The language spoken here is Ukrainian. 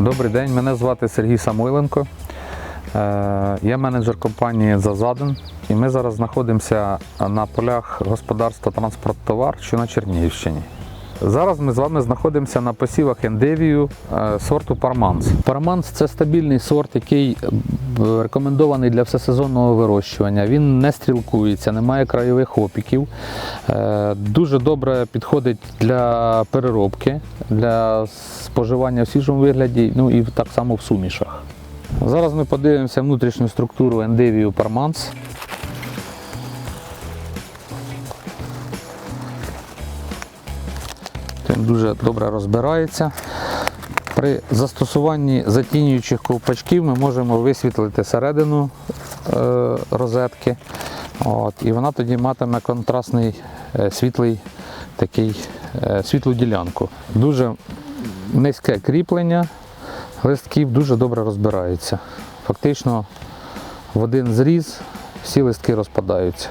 Добрий день, мене звати Сергій Самойленко. Е, Я менеджер компанії Зазаден і ми зараз знаходимося на полях господарства «Транспорттовар», що на Чернігівщині. Зараз ми з вами знаходимося на посівах ендевію е, сорту Парманс. Парманс це стабільний сорт, який е, рекомендований для всесезонного вирощування. Він не стрілкується, не має краєвих опіків. Е, Дуже добре підходить для переробки, для споживання в свіжому вигляді, ну і так само в сумішах. Зараз ми подивимося внутрішню структуру ендевію Парманс. Дуже добре розбирається. При застосуванні затінюючих ковпачків ми можемо висвітлити середину е, розетки. От, і вона тоді матиме контрастний е, світлий такий, е, світлу ділянку. Дуже низьке кріплення листків, дуже добре розбирається. Фактично в один зріз всі листки розпадаються.